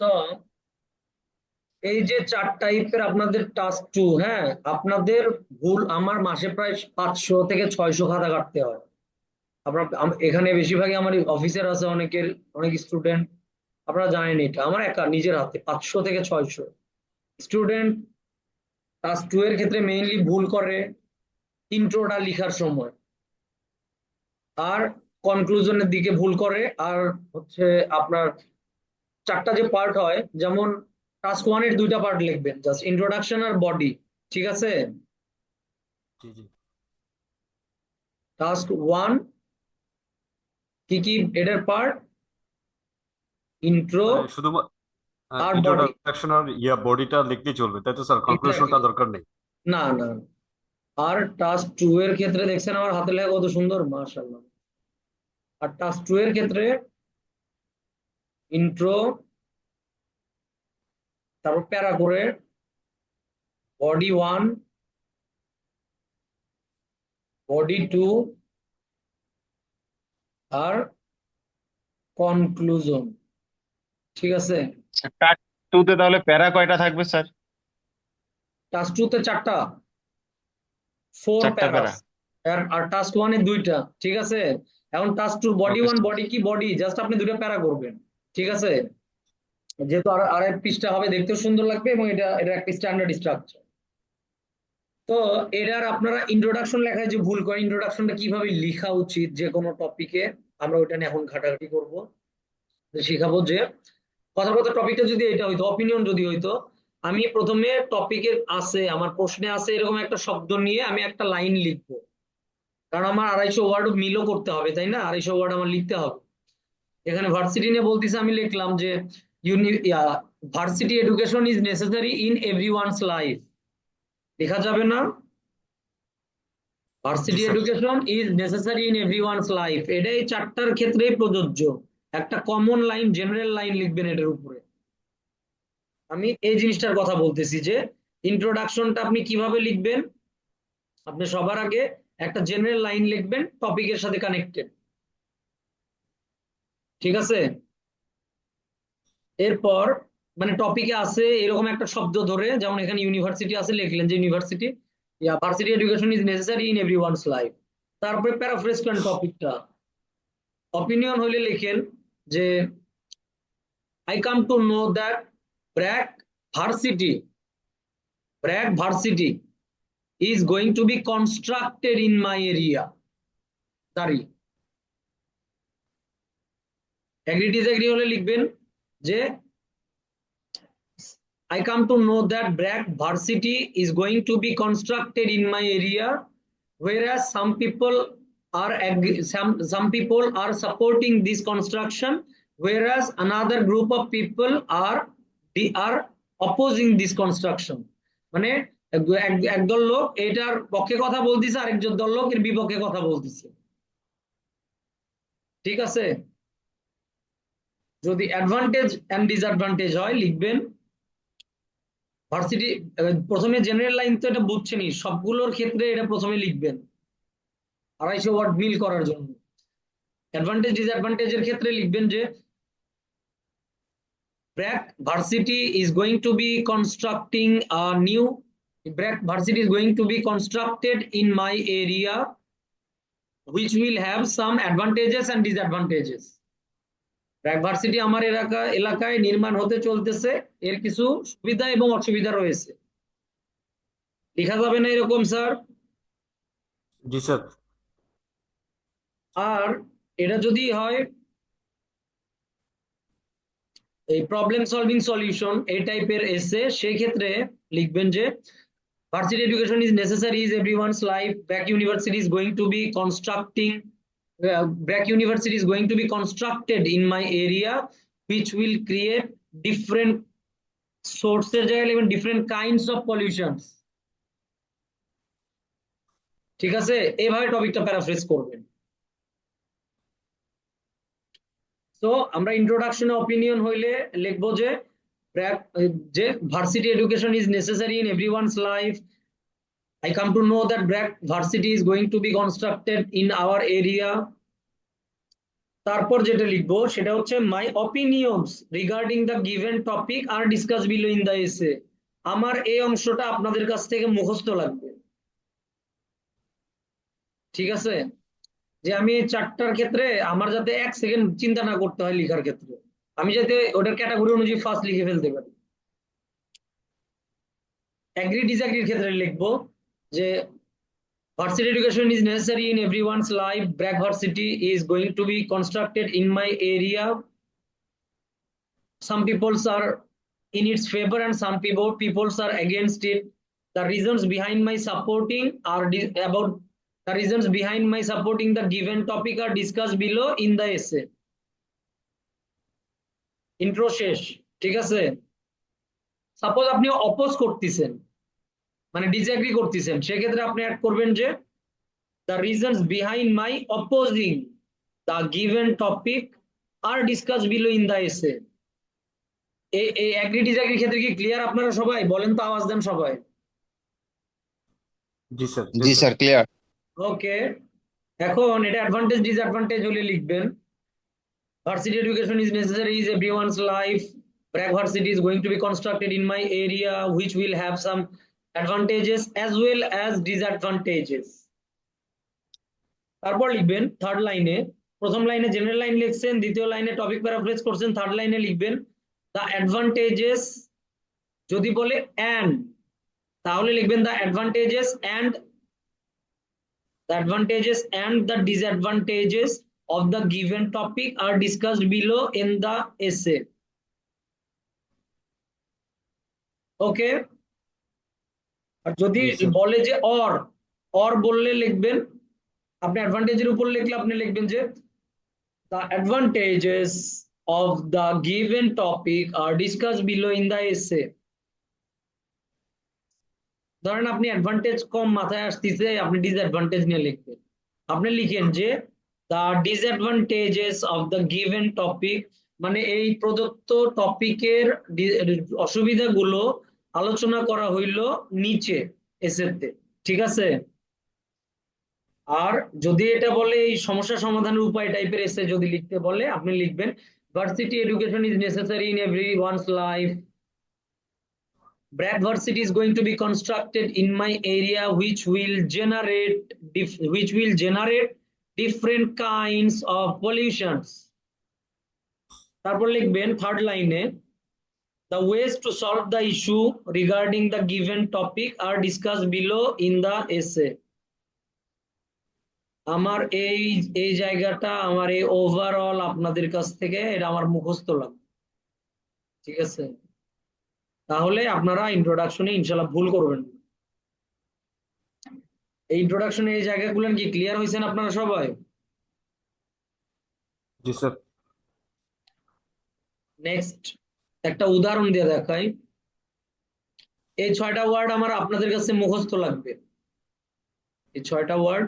So এই যে চার টাইপের আপনাদের টাস্ক টু হ্যাঁ? আপনাদের ভুল আমার মাসে প্রায় পাঁচশো থেকে ছয়শো খাতা কাটতে হয়। আপনার এখানে বেশিরভাগই আমার অফিসের আছে, অনেকের, অনেক স্টুডেন্ট আপনারা জানেন এটা। আমার একা, নিজের হাতে, পাঁচশো থেকে ছয়শো। স্টুডেন্ট টাস্ক টু এর ক্ষেত্রে মেইনলি ভুল করে ইন্ট্রোটা লেখার সময়। আর কনক্লুশনের দিকে ভুল করে, আর হচ্ছে আপনার চারটা যে পার্ট হয় যেমন টাস্ক ওয়ানের দুইটা পার্ট লিখবেন জাস্ট ইন্ট্রোডাকশন আর বডি ঠিক আছে? টাস্ক ওয়ান কি কি এটার পার্ট ইন্ট্রো শুধু আর ইন্ট্রোডাকশন আর ইয়া বডিটা লিখলেই চলবে তাই তো স্যার কনক্লুশনটা দরকার নেই। না না। না। আর টাস্ক টু এর ক্ষেত্রে দেখছেন আমার হাতে লেখা কত সুন্দর মাশাআল্লাহ। আর টাস্ক টু এর ক্ষেত্রে ইন্ট্রো তারপর প্যারা করে বডি ওয়ান বডি টু আর কনক্লুজন। ঠিক আছে? টাস্ক টুতে তাহলে প্যারা কয়টা থাকবে স্যার টাস্ক টু তে চারটা। Four para. আর আর টাস্ক ওয়ানে দুইটা। ঠিক আছে? এখন task two body one body কি? বডি জাস্ট আপনি দুইটা প্যারা করবেন। ঠিক আছে? যেহেতু আর আর এক পৃষ্ঠা হবে, দেখতেও সুন্দর লাগবে এবং এটা এটা একটা স্ট্যান্ডার্ড স্ট্রাকচার তো এটার আপনারা ইন্ট্রোডাকশন লেখায় যে ভুল করে ইন্ট্রোডাকশনটা কীভাবে লেখা উচিত যে কোনো টপিকে আমরা ওইটা নিয়ে এখন ঘাটাঘাটি করব। শিখাবো যে, কথা কথা টপিকটা যদি এটা হইতো অপিনিয়ন যদি হইতো, আমি প্রথমে টপিকের আছে, আমার প্রশ্নে আছে এরকম একটা শব্দ নিয়ে আমি একটা লাইন লিখব। কারণ আমার আড়াইশো ওয়ার্ড মিলও করতে হবে, তাই না? আড়াইশো ওয়ার্ড আমার লিখতে হবে। এখানে ভার্সিটি নিয়ে বলতেছে আমি লিখলাম যে varsity education is necessary in every one's life লেখা যাবে না? Varsity education is necessary in every one's life এটাই চারটার ক্ষেত্রেই প্রযোজ্য। একটা কমন লাইন জেনারেল লাইন লিখবেন এটার উপরে। আমি এই জিনিসটার কথা বলতেছি যে ইন্ট্রোডাকশনটা আপনি কীভাবে লিখবেন? আপনি সবার আগে একটা জেনারেল লাইন লিখবেন টপিকের সাথে কানেক্টেড ঠিক আছে এরপর মানে টপিকে আছে এরকম একটা শব্দ ধরে, যেমন এখানে ইউনিভার্সিটি আছে, লিখলেন যে university yeah varsity education is necessary in everyone's life তারপরে প্যারাফ্রেজ করেন টপিকটা অপিনিয়ন হলে লিখেন যে I come to know that BRAC varsity BRAC varsity is going to be constructed in my area. Sorry. Agree disagree হলে লিখবেন যে I come to know that Brack varsity is going to be constructed in my area, whereas some people are some some people are supporting this construction, whereas another group of people are they are opposing this construction. মানে এক- এক- একদল লোক এটার পক্ষে কথা বলতেছে আরেকজন দল লোক এর বিপক্ষে কথা বলতেছে ঠিক আছে যদি অ্যাডভান্টেজ অ্যান্ড ডিসঅ্যাডভান্টেজ হয়, লিখবেন ভার্সিটি প্রথমে জেনারেল লাইন তো এটা বুঝছে বুঝছেনি সবগুলোর ক্ষেত্রে এটা প্রথমে লিখবেন। আড়াইশো ওয়ার্ড মিল করার জন্য। অ্যাডভান্টেজ ডিসঅ্যাডভান্টেজের ক্ষেত্রে লিখবেন যে BRAC varsity is going to be constructing a new BRAC varsity is going to be constructed in my area which will have some advantages and disadvantages BRAC varsity আমার এলাকা এলাকায় নির্মাণ হতে চলতেছে। এর কিছু সুবিধা এবং অসুবিধা রয়েছে। লেখা যাবে না এরকম স্যার? জি স্যার। আর এটা যদি হয় এই প্রবলেম সলভিং সলিউশন এই টাইপের এসে সেই ক্ষেত্রে লিখবেন যে varsity education is necessary is everyone's life BRAC university is going to be constructing BRAC university is going to be constructed in my area which will create different sources লিখবেন different kinds of pollutions. ঠিক আছে? এইভাবে টপিকটা paraphrase করবেন। তো আমরা ইন্ট্রোডাকশনে opinion হইলে লিখব যে যে varsity education is necessary in everyone's life I come to know that Brack varsity is going to be constructed in our area. তারপর যেটা লিখব, সেটা হচ্ছে my opinions regarding the given topic are discuss below in the essay আমার এই অংশটা আপনাদের কাছ থেকে মুখস্থ লাগবে। ঠিক আছে? যে আমি চারটার ক্ষেত্রে আমার যাতে এক সেকেন্ড চিন্তা না করতে হয় লেখার ক্ষেত্রে। আমি যাতে ওটার ক্যাটাগরি অনুযায়ী ফার্স্ট লিখে ফেলতে পারি। অ্যাগ্রি ডিসঅ্যাগ্রির ক্ষেত্রে লিখব। যে varsity education is necessary in everyone's life bragg varsity is going to be constructed in my area some peoples are in its favor and some people peoples are against it the reasons behind my supporting are di- about the reasons behind my supporting the given topic are discussed below in the essay intro শেষ ঠিক আছে suppose আপনি oppose করতেছেন মানে disagree করতেছেন। সেক্ষেত্রে আপনি add করবেন যে the reasons behind my opposing the given topic are discuss below in the essay এই অ্যাগ্রি ডিসঅ্যাগ্রি ক্ষেত্রে কি ক্লিয়ার আপনারা সবাই? বলেন তো আওয়াজ দেন সবাই। জি স্যার ক্লিয়ার ওকে। এখন এটা অ্যাডভান্টেজ ডিসঅ্যাডভান্টেজ হলে লিখবেন। Varsity education is necessary is everyone's life BRAC varsity is going to be constructed in my area which will have some advantages as well as disadvantages তারপর লিখবেন third লাইনে প্রথম লাইনে general line লিখছেন দ্বিতীয় লাইনে টপিক প্যারাফ্রেজ করছেন third লাইনে লিখবেন দ্য অ্যাডভান্টেজেস যদি বলে অ্যান্ড তাহলে লিখবেন the advantages and The advantages and the disadvantages of the given topic are discussed below in the essay. Okay? আর যদি বলে যে অর অর বললে লিখবেন আপনি অ্যাডভান্টেজের উপর লিখলে আপনি লিখবেন যে the advantages of the given topic are discuss below in the essay. ধরেন আপনি অ্যাডভান্টেজ কম মাথায় আসতেছে আপনি ডিসঅ্যাডভান্টেজ নিয়ে লিখবেন আপনি লিখেন যে the disadvantages of the given topic মানে এই প্রদত্ত টপিকের অসুবিধাগুলো আলোচনা করা হইল নিচে এসেতে ঠিক আছে? আর যদি এটা বলে এই সমস্যা সমাধানের উপায় টাইপের এসে যদি লিখতে বলে, আপনি লিখবেন varsity education is necessary in every one's life BRAC varsity is going to be constructed in my area which will generate which will generate different kinds of pollution তারপর লিখবেন থার্ড লাইনে the ways to solve the issue regarding the given topic are discussed below in the essay. আমার এই এই জায়গাটা আমার এই overall আপনাদের কাছ থেকে এটা আমার মুখস্থ লাগবে। ঠিক আছে? তাহলে আপনারা ইন্ট্রোডাকশনে ইনশাল্লাহ ভুল করবেন না। এই ইন্ট্রোডাকশনে এই জায়গাগুলো কি ক্লিয়ার হয়েছেন আপনারা সবাই? জি স্যার নেক্সট একটা উদাহরণ দিয়ে দেখাই। এই ছয়টা ওয়ার্ড আমার আপনাদের কাছে মুখস্থ লাগবে। এই ছয়টা word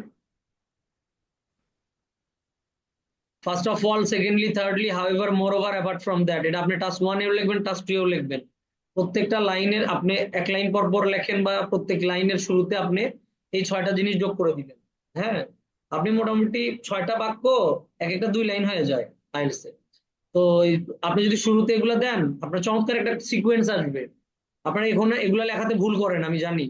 first of all secondly thirdly however moreover apart from that এটা আপনি টাস্ক ওয়ানেও লিখবেন টাস্ক টুয়েও লিখবেন। প্রত্যেকটা লাইনের আপনি এক লাইন পর পর লেখেন বা প্রত্যেক লাইনের শুরুতে আপনি এই ছয়টা জিনিস যোগ করে দিবেন। হ্যাঁ? আপনি মোটামুটি ছয়টা বাক্য এক একটা দুই লাইন হয়ে যায় আইএলসে তো আপনি যদি শুরুতে এগুলো দেন, আপনার চমৎকার একটা সিকুয়েন্স আসবে। আপনারা এখানে এগুলো লেখাতে ভুল করেন, আমি জানি।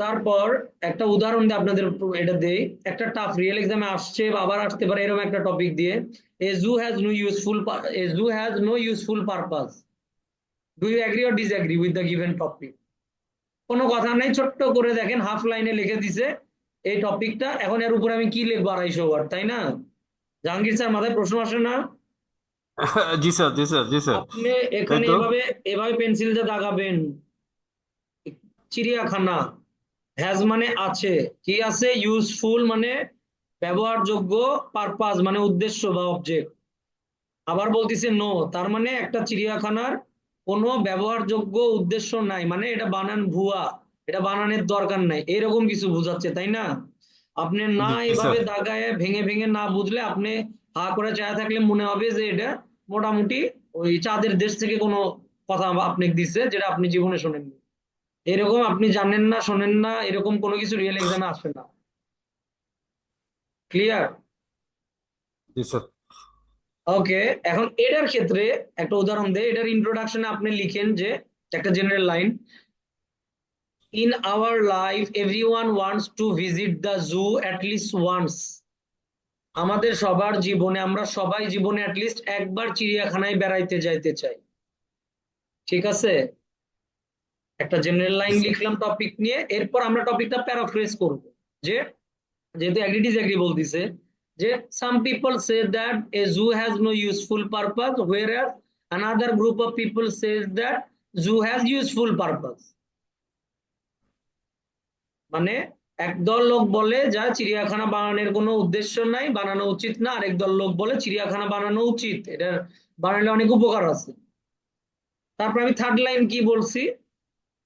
তারপর একটা উদাহরণ দিয়ে আপনাদের এটা দেই। একটা টাফ রিয়েল এক্সামে আসছে আবার আসতে পারে এরকম একটা টপিক দিয়ে। A zoo has no useful a zoo has no useful purpose do you agree or disagree with the given topic কোনো কথা নাই, ছোট্ট করে দেখেন হাফ লাইনে লিখে দিছে। এই টপিকটা এখন এর উপরে আমি কি লিখব আড়াইশো ওয়ার্ড তাই না? জাহাঙ্গীর স্যার মাথায় প্রশ্ন আসে না? জি স্যার জি স্যার জি স্যার। আপনি এখানে তাই তো। এভাবে এভাবে পেন্সিল দিয়ে দাগাবেন। চিড়িয়াখানা হ্যাজ মানে আছে কি আছে? ইউজফুল মানে ব্যবহারযোগ্য পারপাস মানে উদ্দেশ্য বা অবজেক্ট আবার বলতেছে নো তার মানে একটা চিড়িয়াখানার কোনো ব্যবহারযোগ্য উদ্দেশ্য নাই মানে এটা বানান ভুয়া। এটা বানানোর দরকার নাই। এরকম কিছু বোঝাচ্ছে তাই না? আপনি না এভাবে। দাগায় ভেঙে ভেঙে না বুঝলে আপনি হা করে চায়া থাকলে মনে হবে যে এটা মোটামুটি ওই চাঁদের দেশ থেকে কোনো কথা আপনি দিচ্ছে যেটা আপনি জীবনে শোনেননি। এরকম আপনি জানেন না শোনেন না এরকম কোনো কিছু রিয়েল এক্সামে আসবে না। ক্লিয়ার ওকে এখন এটার ক্ষেত্রে একটা উদাহরণ দেই। এটার ইন্ট্রোডাকশনে আপনি লিখেন যে একটা general line in our life everyone wants to visit the zoo at least once আমাদের সবার জীবনে, আমরা সবাই জীবনে অ্যাটলিস্ট একবার চিড়িয়াখানায় বেড়াইতে যাইতে চাই। ঠিক আছে? একটা জেনারেল লাইন লিখলাম টপিক নিয়ে, এরপর আমরা টপিকটা প্যারাফ্রেজ করব। যে, যেহেতু অ্যাগ্রি ডিসঅ্যাগ্রি বলতিছে, যে some people say that a zoo has no useful purpose whereas another group of people says that zoo has useful purpose মানে একদল লোক বলে যা চিড়িয়াখানা বানানোর কোনো উদ্দেশ্য নাই, বানানো উচিত না। আরেক দল লোক বলে চিড়িয়াখানা বানানো উচিত। এটা বানালে অনেক উপকার আছে। তারপর আমি থার্ড লাইন কি বলছি?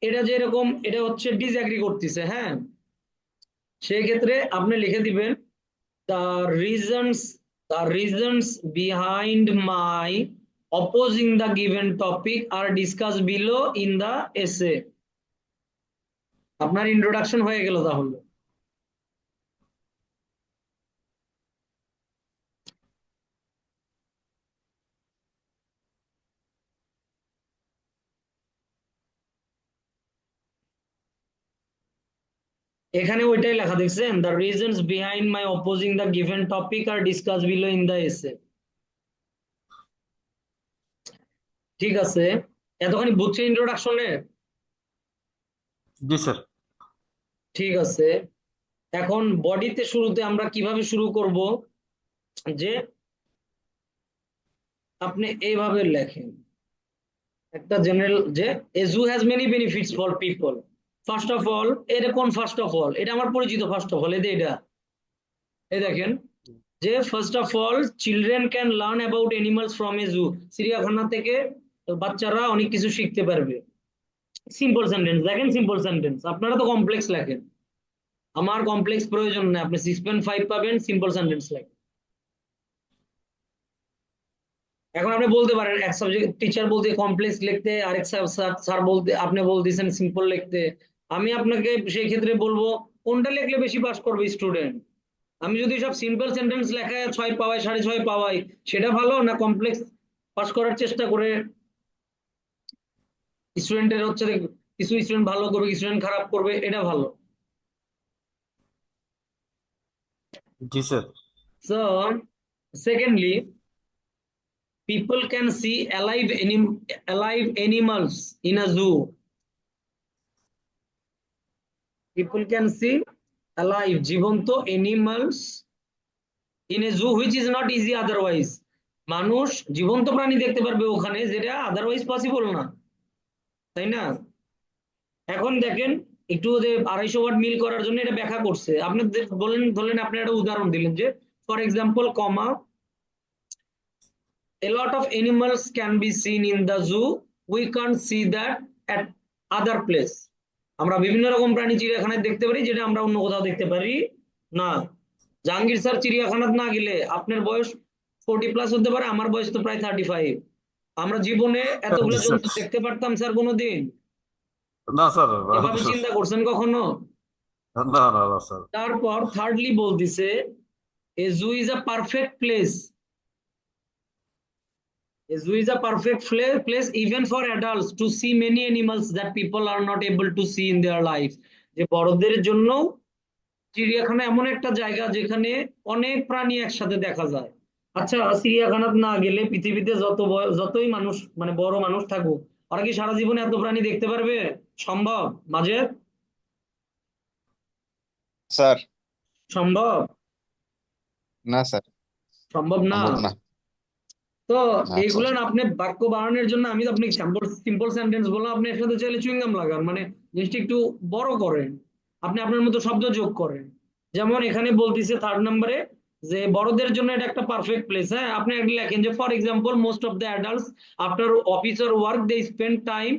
এটা যে এরকম, এটা হচ্ছে ডিসঅ্যাগ্রি করতেছে হ্যাঁ? সেই ক্ষেত্রে আপনি লিখে দিবেন, the reasons the reasons behind my opposing the given topic are discussed below in the essay. আপনার ইন্ট্রোডাকশন হয়ে গেল তাহলে। এখানে ওইটাই লেখা, দেখছেন? The reasons behind my opposing the given topic are discuss below in the essay ঠিক আছে? এতখানি বুঝছে ইন্ট্রোডাকশনে জি, স্যার। ঠিক আছে। এখন বডিতে শুরুতে আমরা কীভাবে শুরু করব? যে আপনি এইভাবে লেখেন। একটা জেনারেল যে a zoo has many benefits for people first of all এটা কোন ফার্স্ট অফ অল এটা আমার পরিচিত ফার্স্ট অফ অল যে এটা। এই দেখেন, যে first of all children can learn about animals from a zoo চিড়িয়াখানা থেকে বাচ্চারা অনেক কিছু শিখতে পারবে। সিম্পল সেন্টেন্স দেখেন সিম্পল সেন্টেন্স আপনারা তো কমপ্লেক্স লেখেন। আমার কমপ্লেক্স প্রয়োজন নেই, আপনি সিক্স পয়েন্ট ফাইভ পাবেন সিম্পল সেন্টেন্স লেখেন। এখন আপনি বলতে পারেন, এক সাবজেক্ট টিচার বলতে কমপ্লেক্স লিখতে, আরেক স্যার বলতে, আপনি বলতেছেন সিম্পল লিখতে। আমি আপনাকে সেই ক্ষেত্রে বলব, কোনটা লিখলে বেশি পাস করবে স্টুডেন্ট আমি যদি সব সিম্পল সেন্টেন্স লেখায় ছয় পাওয়াই সাড়ে ছয় পাওয়াই সেটা ভালো না কমপ্লেক্স পাস করার চেষ্টা করে স্টুডেন্টের হচ্ছে কিছু স্টুডেন্ট ভালো করবে স্টুডেন্ট খারাপ করবে এটা ভালো। জি sir. So secondly people can see alive alive animals in a zoo people can see alive জীবন্ত animals in a zoo which is not easy otherwise মানুষ জীবন্ত প্রাণী দেখতে পারবে ওখানে যেটা আদারওয়াইজ পসিবল না। তাই না? এখন দেখেন, একটু যে আড়াইশো ওয়াট মিল করার জন্য এটা ব্যাখ্যা করছে। আপনি যে বলেন ধরলেন আপনি একটা উদাহরণ দিলেন যে for example comma a lot of animals can be seen in the zoo. We can't see that at other place. আমরা বিভিন্ন রকম প্রাণী চিড়িয়াখানায় দেখতে পারি, যেটা আমরা অন্য কোথাও দেখতে পারি না। জাহাঙ্গীর স্যার, চিড়িয়াখানাত না গেলে আপনার বয়স ফোর্টি প্লাস হতে পারে, আমার বয়স তো প্রায় থার্টি ফাইভ আমরা জীবনে এতগুলো জন্তু দেখতে পারতাম স্যার কোনোদিন? না স্যার এভাবে চিন্তা করছেন কখনো? না না না স্যার। তারপর থার্ডলি বলতিছে a zoo is a perfect place A zoo is a perfect fla- place even for adults to see many animals that people are not able to see in their lives. যে বড়দের জন্য চিড়িয়াখানা এমন একটা জায়গা যেখানে অনেক প্রাণী একসাথে দেখা যায়। আচ্ছা চিড়িয়াখানাত না গেলে পৃথিবীতে যত যতই মানুষ মানে বড় মানুষ থাকুক ওরা কি সারা জীবনে এত প্রাণী দেখতে পারবে? সম্ভব? মাঝে স্যার। সম্ভব? না স্যার। সম্ভব না? তো এইগুলো আপনি বাক্য বানানোর জন্য আমি আপনি সিম্পল সিম্পল সেন্টেন্স বললাম আপনি এর সাথে চাইলে চুইংগাম লাগান মানে জিনিসটা একটু বড় করেন। আপনি আপনার মতো শব্দ যোগ করেন। যেমন এখানে বলতেছে থার্ড নম্বরে যে বড়দের জন্য এটা একটা পারফেক্ট প্লেস হ্যাঁ আপনি একটা লেখেন যে for example most of the adults after office or work they spend time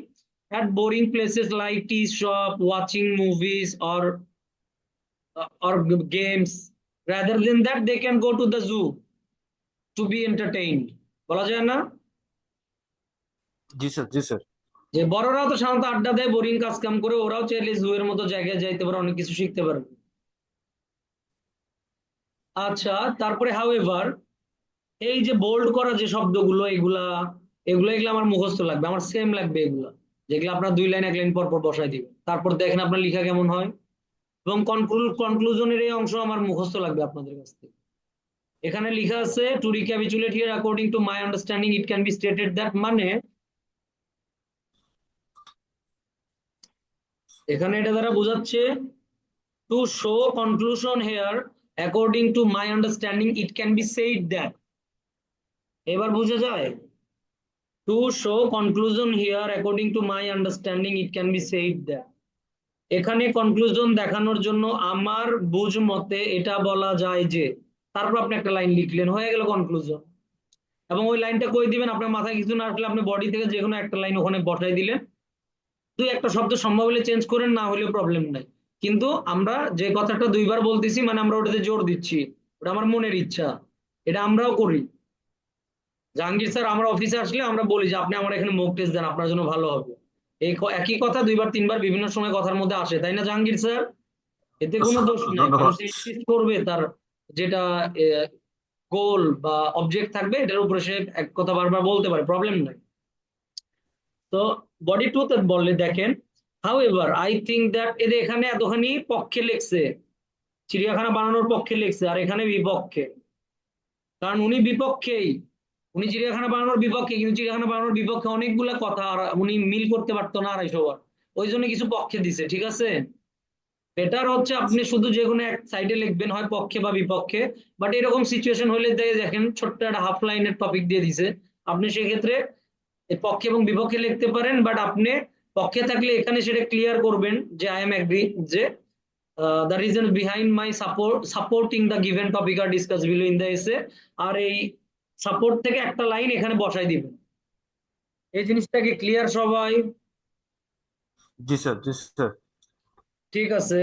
at boring places like tea shop, watching movies or or games. Rather than that, they can go to the zoo to be entertained. বলা যায় না জি sir জি sir যে বড়রাও তো সাধারণত আড্ডা দেয় বোরিং কাজ কাম করে ওরাও চাইলে জু এর মতো জায়গায় যাইতে পারে অনেক কিছু শিখতে পারবে আচ্ছা তারপরে হাউএভার এই যে বোল্ড করা যে শব্দগুলো, এগুলা, এগুলো এগুলো আমার মুখস্থ লাগবে, আমার সেম লাগবে এগুলা। যেগুলো আপনার দুই লাইন, এক লাইন পর পর বসাই দিবেন। তারপর দেখেন আপনার লেখা কেমন হয়। এবং কনক্লুড কনক্লুশনের এই অংশ আমার মুখস্থ লাগবে আপনাদের কাছ থেকে। এখানে লেখা আছে to recapitulate here according to my understanding it can be stated that মানে এখানে এটা দ্বারা বোঝাচ্ছে to show conclusion here according to my understanding it can be said that এবার বোঝা যায় to show conclusion here according to my understanding it can be said that এখানে conclusion দেখানোর জন্য আমার বুঝ মতে এটা বলা যায় যে, তারপর আপনি একটা লাইন লিখলেন, হয়ে গেল কনক্লুশন এবং ওই লাইনটা কই দিবেন? আপনার মাথায় কিছু না আসলে আপনি বডি থেকে যে কোনো একটা লাইন ওখানে বসাই দিলেন, দুই একটা শব্দ সম্ভব হলে চেঞ্জ করেন, না হলেও প্রবলেম নাই। কিন্তু আমরা যে কথাটা দুইবার বলতেছি মানে আমরা ওটাতে জোর দিচ্ছি। ওটা আমার মনের ইচ্ছা। এটা আমরাও করি। জাহাঙ্গীর স্যার আমরা অফিসে আসলে আমরা বলি যে আপনি আমার এখানে মক টেস্ট দেন আপনার জন্য ভালো হবে। এই একই কথা দুইবার তিনবার বিভিন্ন সময় কথার মধ্যে আসে তাই না জাহাঙ্গীর স্যার? এতে কোনো দোষ নেই। করবে তার যেটা গোল বা অবজেক্ট থাকবে এটার উপরে সে এক কথা বারবার বলতে পারে প্রবলেম নাই। তো বডি টু বললে দেখেন however I think that এদের এখানে এতখানি পক্ষে লেখছে, চিড়িয়াখানা বানানোর পক্ষে লেখছে, আর এখানে বিপক্ষে। কারণ উনি বিপক্ষেই, উনি চিড়িয়াখানা বানানোর বিপক্ষে, কিন্তু চিড়িয়াখানা বানানোর বিপক্ষে অনেকগুলা কথা আর উনি মিল করতে পারতো না আড়াইশো বার। ওই জন্য কিছু পক্ষে দিছে, ঠিক আছে? বেটার হচ্ছে আপনি শুধু যে কোনো এক সাইডে লিখবেন, হয় পক্ষে বা বিপক্ষে বাট এরকম সিচুয়েশন হলে দেখে দেখেন ছোট্ট একটা হাফ লাইনের টপিক দিয়ে দিছে। আপনি সেক্ষেত্রে পক্ষে এবং বিপক্ষে লিখতে পারেন বাট আপনি পক্ষে থাকলে এখানে সেটা ক্লিয়ার করবেন যে আই এম এগ্রি যে the reason behind my support supporting the given topic are discuss below in the essay আর এই সাপোর্ট থেকে একটা লাইন এখানে বসাই দিবেন। এই জিনিসটাকে ক্লিয়ার সবাই? জি স্যার জি স্যার। ঠিক আছে।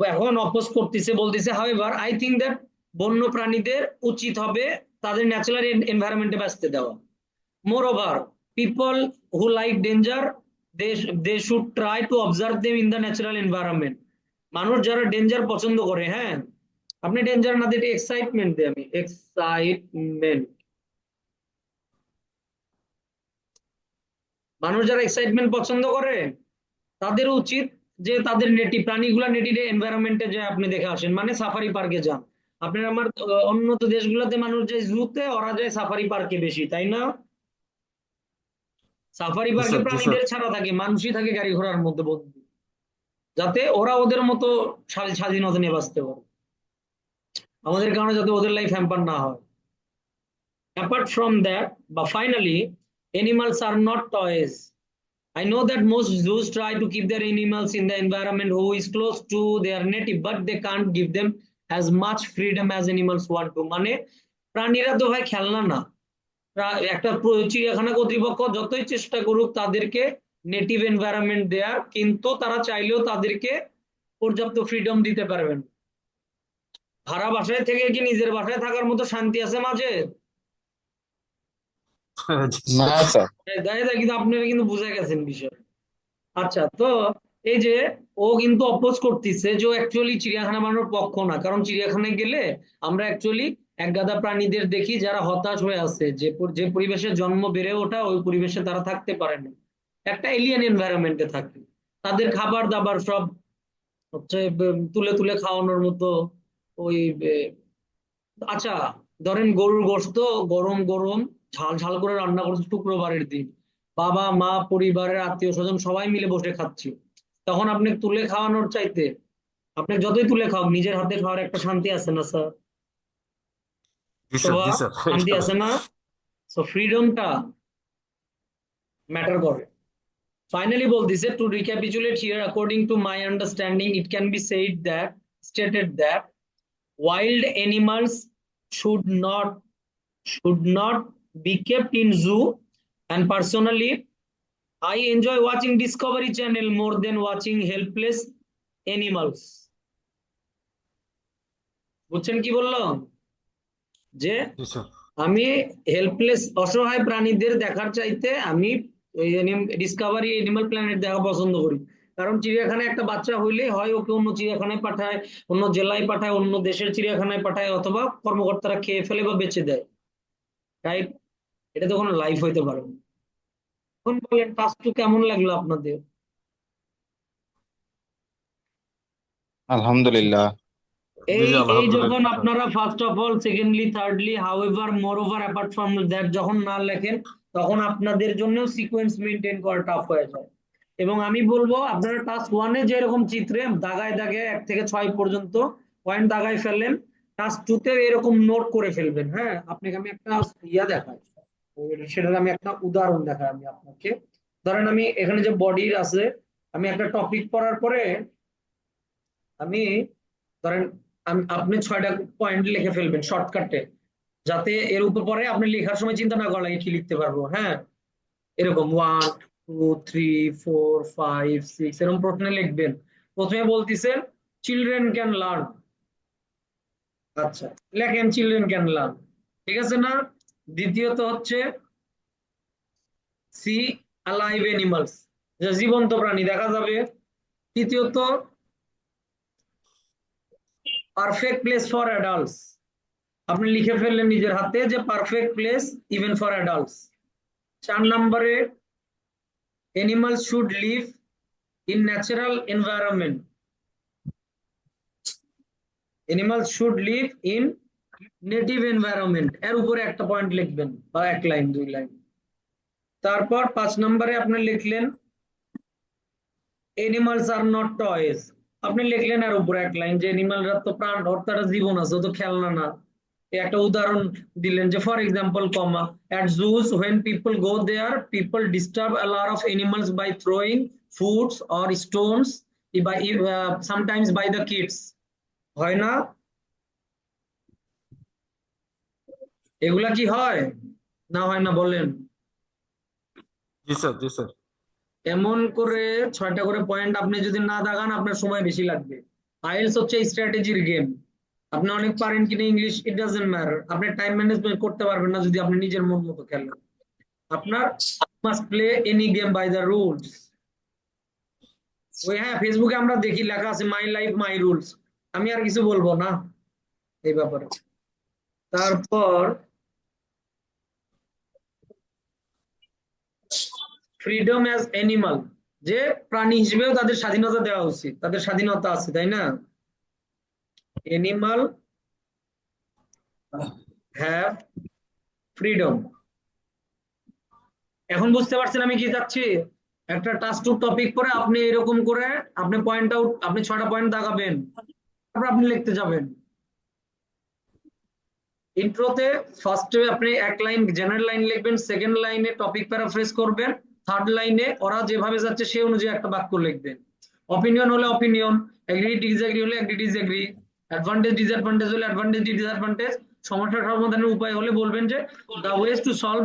ও এখন অপোজ করতেছে বলতেছে হাউএভার আই থিঙ্ক দ্যাট বন্য প্রাণীদের উচিত হবে তাদের ন্যাচারাল এনভায়রনমেন্টে বাঁচতে দেওয়া। Moreover people who like danger they they should try to observe them in the natural environment মানুষ যারা ডেঞ্জার পছন্দ করে হ্যাঁ? আপনি ডেঞ্জার না দিয়ে এক্সাইটমেন্ট দেয় আমি। এক্সাইটমেন্ট মানুষ যারা এক্সাইটমেন্ট পছন্দ করে, তাদের উচিত যে তাদের নেটিভ প্রাণীগুলা নেটিভ এনভায়রনমেন্টে যায় আপনি দেখে আসেন। মানে সাফারি পার্কে যান। আপনার আমার উন্নত দেশগুলোতে মানুষ যায় জুতে ওরা যায় সাফারি পার্কে বেশি, তাই না? সাফারি পার্কে প্রাণীদের ছাড়া থাকে মানুষই থাকে গাড়ি ঘোড়ার মধ্যে বন্দি যাতে ওরা ওদের মতো স্বা- স্বাধীনতা নিয়ে বাঁচতে পারে আমাদের কারণে যাতে ওদের লাইফ হ্যাম্পার না হয় apart from that but finally animals are not toys i know that most zoos try to keep their animals in the environment who is close to their native but they can't give them as much freedom as animals want to মানে প্রাণীরা তো ভাই খেলনা না একটা চিড়িয়াখানা কর্তৃপক্ষ যতই চেষ্টা করুক তাদেরকে নেটিভ এনভায়রনমেন্ট দেয়ার কিন্তু তারা চাইলেও তাদেরকে পর্যাপ্ত ফ্রিডম দিতে পারবেন। ভাড়া বাসায় থেকে কি নিজের বাসায় থাকার মতো শান্তি আছে মাঝে? কিন্তু আপনারা কিন্তু বুঝে গেছেন বিষয়। আচ্ছা তো এই যে ও কিন্তু অপোজ করতেছে যে ও অ্যাকচুয়ালি চিড়িয়াখানা বানানোর পক্ষ না কারণ চিড়িয়াখানায় গেলে আমরা অ্যাকচুয়ালি একগাদা প্রাণীদের দেখি যারা হতাশ হয়ে আছে, যে যে পরিবেশে জন্ম বেড়ে ওঠা ওই পরিবেশে তারা থাকতে পারে না। একটা এলিয়েন এনভায়রনমেন্টে থাকে। তাদের খাবার দাবার সব হচ্ছে তুলে তুলে খাওয়ানোর মতো ওই আচ্ছা ধরেন গরুর গোশত গরম গরম ঝাল ঝাল করে রান্না করছে শুক্রবারের দিন। বাবা, মা, পরিবারের আত্মীয় স্বজন সবাই মিলে বসে খাচ্ছি। তখন আপনি তুলে খাওয়ানোর চাইতে, আপনি যতই তুলে খাও নিজের হাতে খাওয়ার একটা শান্তি আছে না, স্যার জি স্যার শোভা জি স্যার শান্তি আছে না সো ফ্রিডমটা ম্যাটার করে ফাইনালি বলতেছে to recapitulate here according to my understanding it can be said that stated that wild animals should not should not be kept in zoo and personally i enjoy watching discovery channel more than watching helpless animals বুঝছেন কি বললাম যে আমি helpless অসহায় প্রাণীদের দেখার চাইতে আমি ডিসকভারি এনিমাল প্ল্যানেট দেখা পছন্দ করি। কারণ চিড়িয়াখানায় একটা বাচ্চা হইলে হয় ওকে অন্য চিড়িয়াখানায় পাঠায় অন্য জেলায় পাঠায় অন্য দেশের চিড়িয়াখানায় পাঠায় অথবা কর্মকর্তারা খেয়ে ফেলে বা বেচে দেয়। রাইট এটা তো কোনো লাইফ হইতে পারে না। এখন বলেন টাস্কটা কেমন লাগল আপনাদের? আলহামদুলিল্লাহ। এই এই যখন আপনারা first of all secondly thirdly however moreover apart from that যখন না লেখেন তখন আপনাদের জন্য সিকোয়েন্স মেনটেন করা টাফ হয়ে যায়। এবং আমি বলব আপনারা টাস্ক ওয়ানে যেরকম চিত্রে দাগায় দাগে এক থেকে ছয় পর্যন্ত পয়েন্ট দাগায় ফেললেন টাস্ক টু তে এরকম নোট করে ফেলবেন হ্যাঁ? আপনাকে আমি একটা ইয়া দেখাই। সেটার আমি একটা উদাহরণ দেখাই আমি আপনাকে। ধরেন আমি এখানে যে বডির আছে আমি একটা টপিক পড়ার পরে আমি ধরেন আপনি ছয়টা পয়েন্ট লিখে ফেলবেন শর্টকাটে যাতে এর উপর পরে আপনি লেখার সময় চিন্তা না করা কি লিখতে পারব হ্যাঁ? এরকম one two three four five six এরকম প্রশ্নে লিখবেন। প্রথমে বলতেছেন চিলড্রেন ক্যান লার্ন আচ্ছা লেখেন চিলড্রেন ক্যান লার্ন ঠিক আছে না? দ্বিতীয়ত হচ্ছে সি অ্যালাইভ এনিমালস জীবন্ত প্রাণী, দেখা যাবে। তৃতীয়ত পারফেক্ট প্লেস ফর অ্যাডাল্টস আপনি লিখে ফেললেন নিজের হাতে যে perfect place even for adults চার নম্বরে animals should live in natural environment animals should live in native environment এর উপরে একটা পয়েন্ট লিখবেন, বা এক লাইন, দুই লাইন। তারপর পাঁচ নম্বরে আপনি লিখলেন এনিমালস আর নট টয়েস আপনি লিখলেন আর উপরে এক লাইন যে অ্যানিমালরা তো প্রাণ অর্থাৎ জীবন আছে তো খেলনা না। একটা উদাহরণ দিলেন যে for example comma at zoos when people go there people disturb all of animals by throwing foods or stones by sometimes by the kids হয় না? এগুলা কি হয়? না হয় না বলেন। জি স্যার জি স্যার। এমন করে ছয়টা করে পয়েন্ট আপনি যদি না দাগান, আপনার সময় বেশি লাগবে। আইএলস হচ্ছে স্ট্র্যাটেজির গেম আপনি অনেক পারেন কিনা ইংলিশ ইট ডাজেন্ট ম্যাটার আপনি টাইম ম্যানেজমেন্ট করতে পারবেন না যদি আপনি নিজের মন মতো খেলেন। আপনার must play any game by the rules ওই হ্যাঁ ফেসবুকে আমরা দেখি, লেখা আছে মাই লাইফ মাই রুলস আমি আর কিছু বলব না। এই ব্যাপারে। তারপর ফ্রিডম অ্যাজ অ্যানিমাল যে প্রাণী হিসেবেও তাদের স্বাধীনতা দেওয়া উচিত। তাদের স্বাধীনতা আছে, তাই না? এনিমাল হ্যাভ ফ্রিডম এখন বুঝতে পারছেন আমি কি চাচ্ছি? একটা টাস্ক টু টপিক পরে আপনি এরকম করে আপনি পয়েন্ট আউট আপনি ছটা পয়েন্ট দাগাবেন তারপর আপনি লিখতে যাবেন। ইন্ট্রোতে ফার্স্টে আপনি এক লাইন জেনারেল লাইন লিখবেন সেকেন্ড লাইনে টপিক প্যারাফ্রেজ করবেন। থার্ড লাইনে ওরা যেভাবে যাচ্ছে, সেই অনুযায়ী একটা বাক্য লিখবেন অপিনিয়ন হলে অপিনিয়ন এগ্রি ডিসএগ্রি হলে এগ্রি ডিসএগ্রি অ্যাডভান্টেজ ডিসঅ্যাডভান্টেজ হলে অ্যাডভান্টেজ ডিসঅ্যাডভান্টেজ সমস্যা সমাধানের উপায় হলে বলবেন যে the ways to solve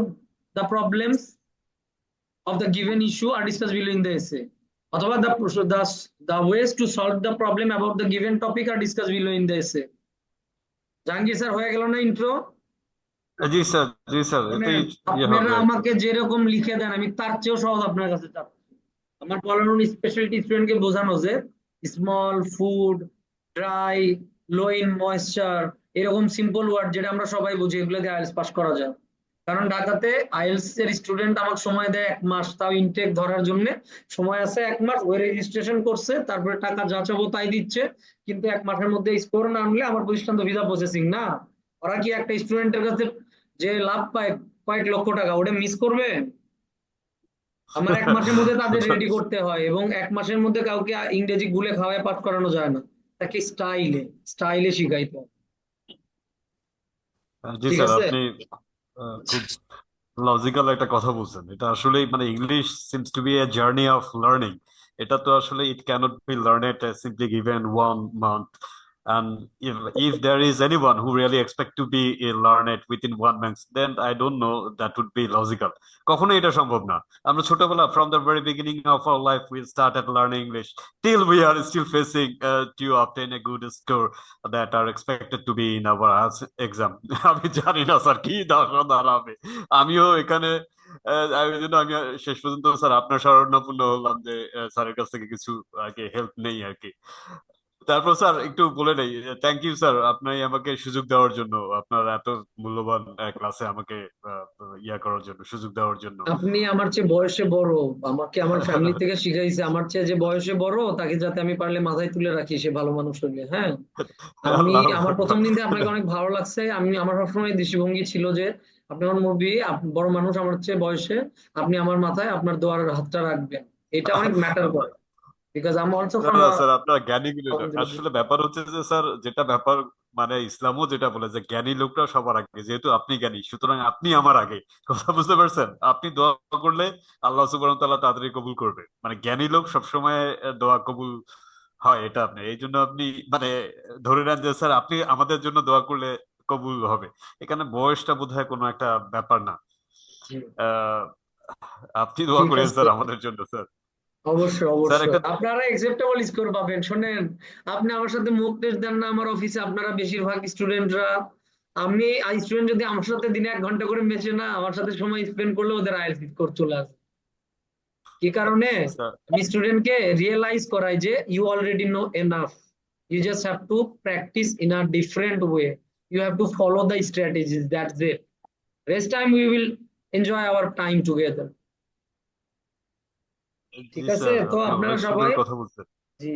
the problems of the given issue R discuss below in the essay. অথবা the the ways to solve the problem about the given topic are discussed below in the essay. Jahangir sir হয়ে গেল না intro জি sir জি sir ইয়ে আপনারা আমাকে যেরকম লিখে দেন আমি তার চেয়েও সহজ আপনার কাছে চাচ্ছি আমার পড়ানোর স্পেশালিটি স্টুডেন্টকে বোঝানো যে small food dry low in moisture এরকম সিম্পল ওয়ার্ড যেটা আমরা সবাই বুঝি এগুলো দিয়ে আইএলস পাস করা যায়। কারণ ঢাকাতে আইএলস এর স্টুডেন্ট আমাকে সময় দেয় এক মাস তাও ইনটেক ধরার জন্য। সময় আছে এক মাস ওই রেজিস্ট্রেশন করছে তারপরে টাকা যা চাবো তাই দিচ্ছে। কিন্তু এক মাসের মধ্যে স্কোর না আনলে আমার প্রতিষ্ঠান তো ভিসা প্রসেসিং না। ওরা কি একটা স্টুডেন্টের কাছে যে লাভ পায় কয়েক লক্ষ টাকা ওটা মিস করবে? আমার এক মাসের মধ্যে তাদের রেডি করতে হয় এবং এক মাসের মধ্যে কাউকে ইংরেজি গুলে খাওয়ায় পাঠ করানো যায় না। তাকে স্টাইলে স্টাইলে শিখাইতে হয় জি ঠিক স্যার আছে? আপনি খুব লজিক্যাল একটা কথা বলছেন। এটা আসলে মানে English seems to be a journey of learning এটা তো আসলে it can't be learned simply given one month and if if there is anyone who really expect to be a learn it within one month then I don't know that would be logical কখনো এটা সম্ভব না আমরা ছোটবেলা from the very beginning of our life we started learning English till we are still facing uh, to obtain a good score that are expected to be in our exam আমি জানি না sir কি দাঁড়া দাঁড়াবে আমিও এখানে আহ, আমি ওই জন্য আমি শেষ পর্যন্ত স্যার আপনার শরণাপন্ন হলাম যে আহ, স্যারের কাছ থেকে কিছু আগে হেল্প নেই আর কি তারপর স্যার একটু বলে নেই থ্যাংক ইউ স্যার আপনি আমাকে সুযোগ দেওয়ার জন্য আপনার এত মূল্যবান ক্লাসে আমাকে ইয়া করার জন্য সুযোগ দেওয়ার জন্য। আপনি আমার চেয়ে বয়সে বড় আমাকে আমার ফ্যামিলি থেকে শিখাইছে আমার চেয়ে যে বয়সে বড় তাকে যাতে আমি পারলে মাথায় তুলে রাখি সে ভালো মানুষ হইলে হ্যাঁ? আমি আমার প্রথম দিন থেকে আপনাকে অনেক ভালো লাগছে আমি আমার সবসময় দৃষ্টিভঙ্গি ছিল যে আপনি আমার আপ- বড় মানুষ আমার চেয়ে বয়সে আপনি আমার মাথায় আপনার দোয়ার হাতটা রাখবেন এটা অনেক ম্যাটার করে। Because I am also from sir আপনার জ্ঞানী গুলো আসলে ব্যাপার হচ্ছে যে স্যার যেটা ব্যাপার মানে ইসলামও যেটা বলে যে জ্ঞানী লোকটা সবার আগে যেহেতু আপনি জ্ঞানী সুতরাং আপনি আমার আগে। কথা বুঝতে পারছেন? আপনি দোয়া করলে আল্লাহ সুবহানাহু তাআলা তাড়াতাড়ি কবুল করবে। মানে জ্ঞানী লোক সবসময় দোয়া কবুল হয় এটা আপনি। এই জন্য আপনি মানে ধরে নেন যে স্যার আপনি আমাদের জন্য দোয়া করলে কবুল হবে। এখানে বয়সটা বোধহয় কোনো একটা ব্যাপার না। আহ আপনি দোয়া করেন স্যার আমাদের জন্য স্যার অবশ্যই অবশ্যই। আপনারা একসেপ্টেবল স্কোর পাবেন শোনেন। আপনি আমার সাথে মুখ টেস্ট দেন না আমার অফিসে আপনারা বেশিরভাগ স্টুডেন্টরা আমি স্টুডেন্ট যদি আমার সাথে দিনে এক ঘণ্টা করে মেশে না আমার সাথে সময় স্পেন্ড করলে ওদের আইএলটিএস স্কোর চলে আসে। কি কারণে? স্যার। আমি স্টুডেন্টকে রিয়েলাইজ করাই যে you already know enough you just have to practise in a different way you have to follow the strategies that's it rest time we will enjoy our time together ঠিক আছে তো আপনারা সবাই কথা বলছেন। জি।